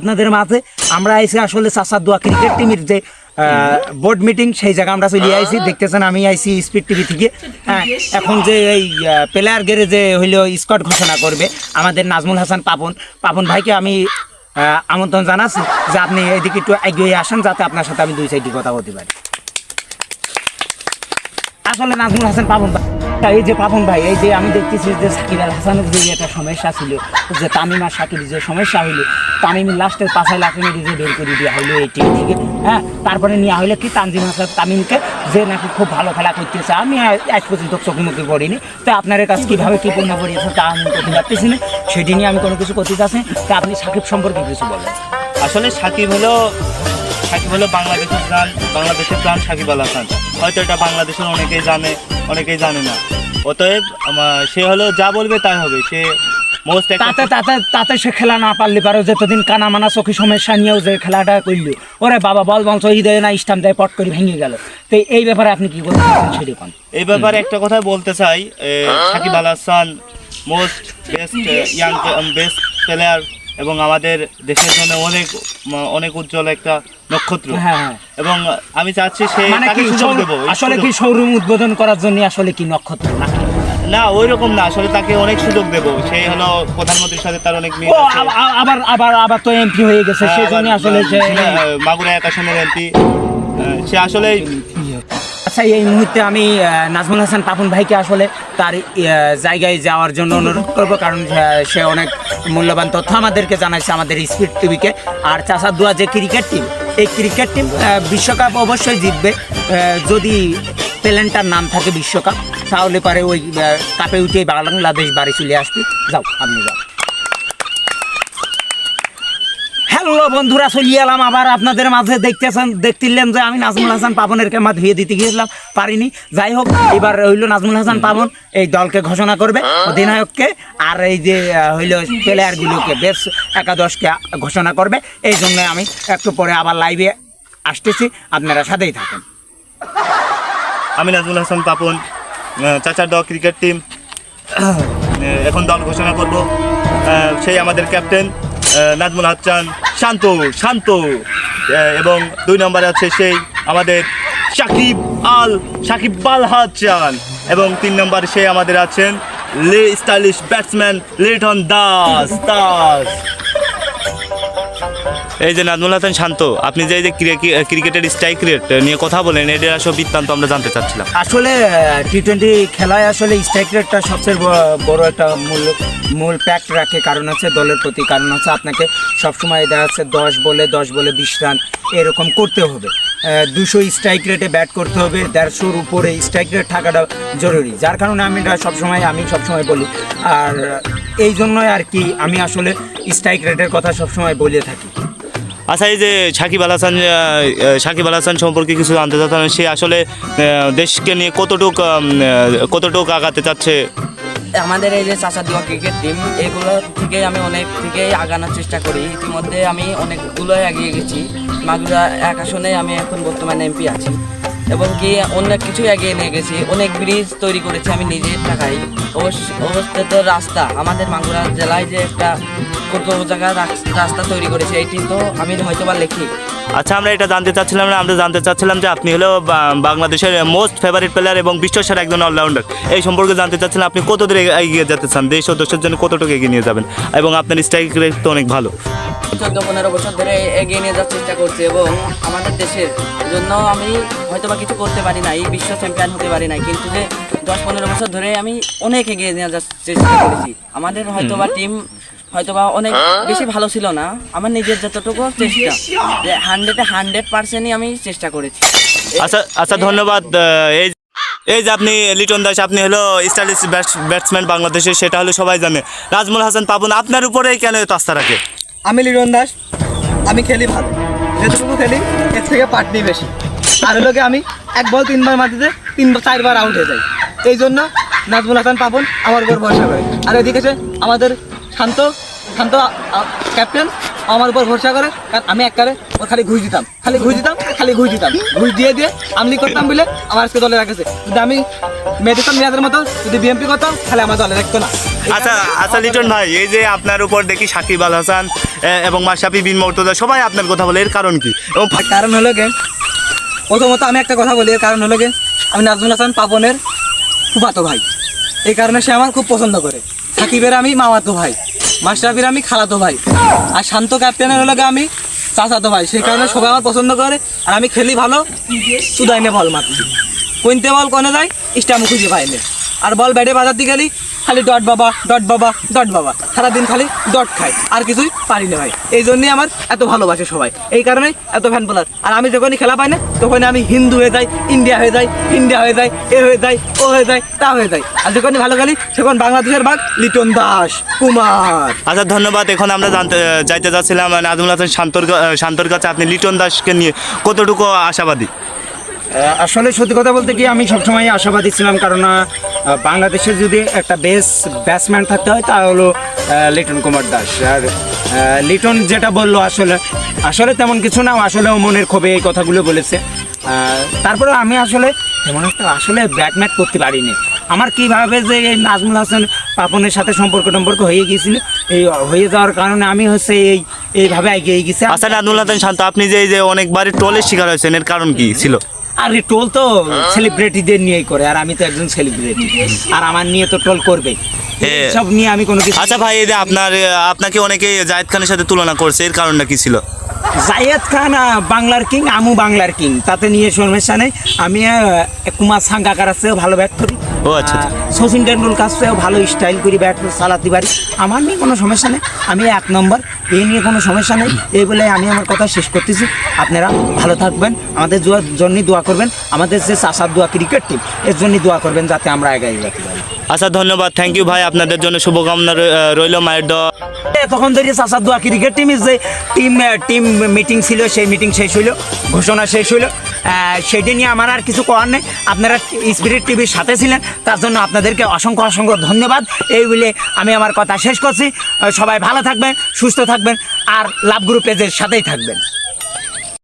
আপনাদের মাঝে। আমরা আইসি আসলে দোয়া ক্রিকেট টিমের যে বোর্ড মিটিং সেই জায়গা আমরা আইসি দেখতেছেন, আমি আইসি স্পিড টিভি থেকে। হ্যাঁ এখন যে এই প্লেয়ার গেরে যে হইল স্কট ঘোষণা করবে, আমাদের নাজমুল হাসান পাপন। পাপন ভাইকে আমি আমন্ত্রণ জানাচ্ছি যে আপনি এদিকে একটু এগিয়ে আসেন, যাতে আপনার সাথে আমি দুই সাইডে কথা বলতে পারি। আসলে নাজমুল হাসান ভাই। এই যে পাপন ভাই, এই যে আমি দেখতেছি যে সাকিব আল হাসানের যে একটা সমস্যা ছিল, যে তামিম আর সাকিবের যে সমস্যা হইল, তামিম লাস্টের লাখ মেরে যে বের করে দেওয়া হইল এই টিম থেকে হ্যাঁ? তারপরে নেওয়া হইল কি তানজিম হাসান তামিমকে, যে নাকি খুব ভালো খেলা করতেছে। আমি আ- আজ পর্যন্ত চোখে মুখে পড়িনি। তো আপনার কাছে কীভাবে কী পূর্ণ করিয়েছে তা আমি করতে পারতেছি না। সেটি নিয়ে আমি কোনো কিছু করতে চাচ্ছি তা আপনি সাকিব সম্পর্কে কিছু বলেন। আসলে সাকিব হলো সাকিব হলো বাংলাদেশের প্রাণ বাংলাদেশের প্রাণ সাকিব আল হাসান। হয়তো এটা বাংলাদেশের অনেকেই জানে অনেকেই জানে না। অতএব সে হলো যা বলবে তাই হবে। সে মোস্ট তাতে তাতে তাতে সে খেলা না পারলে পারো যতদিন কানা মানা চোখে সমস্যা নিয়েও যে খেলাটা করল। ওরে বাবা বল বল সহি দেয় না স্টাম্প দেয় পট করে ভেঙে গেল। তো এই ব্যাপারে আপনি কি বলতে সেটি কোন এই ব্যাপারে একটা কথা বলতে চাই Shakib Al Hasan most best young best player এবং আমাদের দেশের জন্য অনেক অনেক উজ্জ্বল একটা নক্ষত্র। হ্যাঁ। এবং আমি চাচ্ছি সে মানে তাকে সুযোগ দেবো আসলে কি শোরুম উদ্বোধন করার জন্য আসলে কি নক্ষত্র নাকি? না ওই রকম না আসলে তাকে অনেক সুযোগ দেবো। সে হলো প্রধানমন্ত্রীর সাথে তার অনেক ও আবার আবার আবার তো এমপি হয়ে গেছে হ্যাঁ, সেই জন্য আসলে মাগুরা এক আসনের এমপি সে আসলে আচ্ছা এই মুহূর্তে আমি নাজমুল হাসান পাপন ভাইকে আসলে তার জায়গায় যাওয়ার জন্য অনুরোধ করব, কারণ সে অনেক মূল্যবান তথ্য আমাদেরকে জানাইছে আমাদের স্পিড টিভিকে। আর চাষার দোয়া যে ক্রিকেট টিম, এই ক্রিকেট টিম বিশ্বকাপ অবশ্যই জিতবে। যদি প্লেনটার নাম থাকে বিশ্বকাপ, তাহলে পারে ওই কাপে উঠে বাংলাদেশ বাড়ি চলে আসবে। যাও, আপনি যাও হ্যালো বন্ধুরা চলিয়ে এলাম আবার। আপনাদের মাঝে দেখতেছেন দেখতিলেন যে আমি নাজমুল হাসান পাবনের কেমা ধুয়ে দিতে গিয়েছিলাম। পারিনি। যাই হোক, এবার হইল নাজমুল হাসান পাবন। এই দলকে ঘোষণা করবে অধিনায়ককে। আর এই যে হইল প্লেয়ারগুলোকে বেশ একাদশকে ঘোষণা করবে। এই জন্য আমি একটু পরে আবার লাইভে আসতেছি। আপনারা সাথেই থাকেন। আমি নাজমুল হাসান পাপন চাচার দল ক্রিকেট টিম। এখন দল ঘোষণা করব। সেই আমাদের ক্যাপ্টেন নাজমুল হাসান শান্ত শান্ত। এবং দুই নম্বরে আছে সেই আমাদের সাকিব আল সাকিব আল হাসান। এবং তিন নম্বরে সেই আমাদের আছেন লে, স্টাইলিশ ব্যাটসম্যান লিটন দাস দাস। এই যে নাজমুল হাসান শান্ত, আপনি যে এই যে ক্রিকে- ক্রিকেটের স্ট্রাইক রেট নিয়ে কথা বলেন এটার আসলে বৃত্তান্ত আমরা জানতে চাচ্ছিলাম। আসলে টি টোয়েন্টি খেলায় আসলে স্ট্রাইক রেটটা সবচেয়ে বড় একটা মূল মূল প্যাক্ট রাখে। কারণ হচ্ছে দলের প্রতি, কারণ হচ্ছে আপনাকে সবসময় দেখা যাচ্ছে দশ বলে দশ বলে বিশ রান, এরকম করতে হবে। দুশো স্ট্রাইক রেটে ব্যাট করতে হবে, দেড়শোর উপরে স্ট্রাইক রেট থাকাটা জরুরি। যার কারণে আমি এটা সবসময় আমি সবসময় বলি, আর এই জন্যই আর কি আমি আসলে স্ট্রাইক রেটের কথা সবসময় বলে থাকি। আচ্ছা এই যে সাকিব আল হাসান সাকিব আল হাসান সম্পর্কে কিছু জানতে চাচ্ছেন সে আসলে দেশকে নিয়ে কতটুক কতটুক আগাতে চাচ্ছে? আমাদের এই যে চাচা দেওয়া ক্রিকেট টিম এগুলো থেকে আমি অনেক থেকেই আগানোর চেষ্টা করি। ইতিমধ্যে আমি অনেকগুলো এগিয়ে গেছি। মাগুরা এক আসনে আমি এখন বর্তমানে এমপি আছি। এবং কি অনেক কিছু এগিয়ে নিয়ে গেছি। অনেক ব্রিজ তৈরি করেছি আমি নিজের টাকায় অবস্থিত রাস্তা আমাদের মাগুরা জেলায় যে একটা রাস- রাস্তা তৈরি করেছে এটি তো আমি হয়তো বা লিখি। আচ্ছা আমরা এটা জানতে চাচ্ছিলাম না আমরা জানতে চাচ্ছিলাম যে আপনি হলো বাংলাদেশের মোস্ট ফেভারিট প্লেয়ার এবং বিশ্বসেরা একজন অলরাউন্ডার এই সম্পর্কে জানতে চাচ্ছিলাম আপনি কত দূর এগিয়ে- যেতে চান? দেশ ও দেশের জন্য কতটুকু এগিয়ে নিয়ে যাবেন? এবং আপনার স্ট্রাইক রেট তো অনেক ভালো। চোদ্দ পনেরো বছর ধরে এগিয়ে নিয়ে যাওয়ার চেষ্টা করছি এবং আমাদের দেশের জন্য আমি হয়তো বা কিছু করতে পারি না এই বিশ্ব চ্যাম্পিয়ন হতে পারি না কিন্তু যে দশ পনেরো বছর ধরে আমি অনেক এগিয়ে নিয়ে যাওয়ার চেষ্টা করেছি। আমাদের হয়তো বা টিম হয়তো বা অনেক বেশি ভালো ছিল না। আমার নিজের যতটুকু চেষ্টা যে হান্ড্রেডে হান্ড্রেড পার্সেন্টই আমি চেষ্টা করেছি। আচ্ছা আচ্ছা ধন্যবাদ এই এই যে আপনি লিটন দাস আপনি হলো স্টাইলিশ ব্যাটসম্যান বাংলাদেশের সেটা হলো সবাই জানে। নাজমুল হাসান পাবন আপনার উপরেই কেন এত আস্থা রাখে? আমি লিটন দাস আমি খেলি ভালো। যেটুকু খেলি এর থেকে নিই বেশি। আর হলো আমি এক বল তিনবার মাটিতে তিনবার চারবার আউট হয়ে যাই। এই জন্য নাজমুল হাসান পাপন আমার উপর ভরসা করে। আর এদিকে সে আমাদের শান্ত শান্ত ক্যাপ্টেন আমার উপর ভরসা করে। কারণ আমি একবারে ও খালি ঘুষ দিতাম। খালি ঘুষ দিতাম খালি ঘুষ দিতাম। ঘুষ দিয়ে দিয়ে আমলি করতাম বলে আমার আজকে দলে রাখেছে। যদি আমি মেডিসন মেয়াদের মতো যদি বিএমপি করতাম তাহলে আমার দলে রাখতো না। আচ্ছা আচ্ছা লিটন ভাই এই যে আপনার উপর দেখি সাকিব আল হাসান এবং মাশরাফি বিন মর্তজা সবাই আপনার কথা বলে এর কারণ কি? এবং কারণ হলো গে প্রথমত আমি একটা কথা বলি এর কারণ হলো গে আমি নাজমুল হাসান পাপনের ফুফাতো ভাই। এই কারণে সে আমার খুব পছন্দ করে। সাকিবের আমি মামাতো ভাই মাস্টারফির আমি খালাতো ভাই। আর শান্ত ক্যাপ্টেনের হলো আমি চাচাতো ভাই। সেই কারণে সবাই আমার পছন্দ করে। আর আমি খেলি ভালো সুদাইনে বল মাতি কোনতে বল কনে যায় ইস্টামু খুঁজে পাইলে আর বল ব্যাটে বাজার দিয়ে গেলি? খালি ডট বাবা ডট বাবা ডট বাবা। সারাদিন খালি ডট খায়। আর কিছুই পারি না ভাই। এই জন্যই আমার এত ভালোবাসে সবাই। এই কারণে এত ফ্যান বলার আর আমি যখনই খেলা পাই না, তখনই আমি হিন্দু হয়ে যাই ইন্ডিয়া হয়ে যাই ইন্ডিয়া হয়ে যায় এ হয়ে যায় ও হয়ে যায় তা হয়ে যায় আর যখনই ভালো খেলি, তখন বাংলাদেশের ভাগ লিটন দাস, কুমার। আচ্ছা ধন্যবাদ। এখন আমরা জানতে, যাইতে যাচ্ছিলাম নাজমুল হাসান শান্তর শান্তর কাছে। আপনি লিটন দাসকে নিয়ে কতটুকু আশাবাদী? আসলে সত্যি কথা বলতে কি আমি সবসময় আশাবাদী ছিলাম কারণ আহ, বাংলাদেশে যদি একটা বেস ব্যাটসম্যান থাকতে হয় তা হলো লিটন কুমার দাস। আর লিটন যেটা বলল আসলে আসলে তেমন কিছু না আসলে মনের ক্ষোভে এই কথাগুলো বলেছে। তারপরে আমি আসলে তেমন একটা আসলে ব্যাটম্যাট করতে পারিনি। আমার কীভাবে যে এই নাজমুল হাসান পাপনের সাথে সম্পর্ক টম্পর্ক হয়ে গিয়েছিল এই হয়ে যাওয়ার কারণে আমি হচ্ছে এই এইভাবে এগিয়ে গেছি। আচ্ছা নাজমুল হাসান শান্ত আপনি যে এই যে অনেকবারই ট্রলের শিকার হয়েছেন এর কারণ কি ছিল? আর টোল তো সেলিব্রিটিদের নিয়েই করে আর আমি তো একজন সেলিব্রিটি আর আমার নিয়ে তো টোল করবে। হ্যাঁ। সব নিয়ে আমি কোনো কিছু আচ্ছা ভাই এই যে আপনার আপনাকে অনেকে জায়েদ খানের সাথে তুলনা করছে এর কারণটা কি ছিল? জায়েদ খান বাংলার কিং আমু বাংলার কিং। তাতে নিয়ে সমস্যা নেই। আমি কুমার সাঙ্গাকার আছে ভালো ব্যাট করি ও আচ্ছা, আচ্ছা। সচিন টেন্ডুলকার চেয়েও ভালো স্টাইল করি ব্যাট চালাতে পারি। আমার নিয়ে কোনো সমস্যা নেই আমি এক নম্বর এই নিয়ে কোনো সমস্যা নেই। এই বলে আমি আমার কথা শেষ করতেছি। আপনারা ভালো থাকবেন আমাদের জন্য দোয়া করবেন। আমাদের যে চাষার দোয়া ক্রিকেট টিম এর জন্য দোয়া করবেন যাতে আমরা এগিয়ে যেতে পারি। আচ্ছা ধন্যবাদ থ্যাংক ইউ ভাই আপনাদের জন্য শুভকামনা রই- রইল মায়ের দোয়া। তখন ধরে চাষার দোয়া ক্রিকেট টিমের যে টিম টিম মিটিং ছিল সেই মিটিং শেষ হইল ঘোষণা শেষ হইল। সেটা নিয়ে আমার আর কিছু করার নেই। আপনারা স্পিরিট টিভির সাথে ছিলেন, তার জন্য আপনাদেরকে অসংখ্য অসংখ্য ধন্যবাদ। এই বলে আমি আমার কথা শেষ করছি। সবাই ভালো থাকবেন, সুস্থ থাকবেন, আর লাভ গ্রুপ পেজের সাথেই থাকবেন।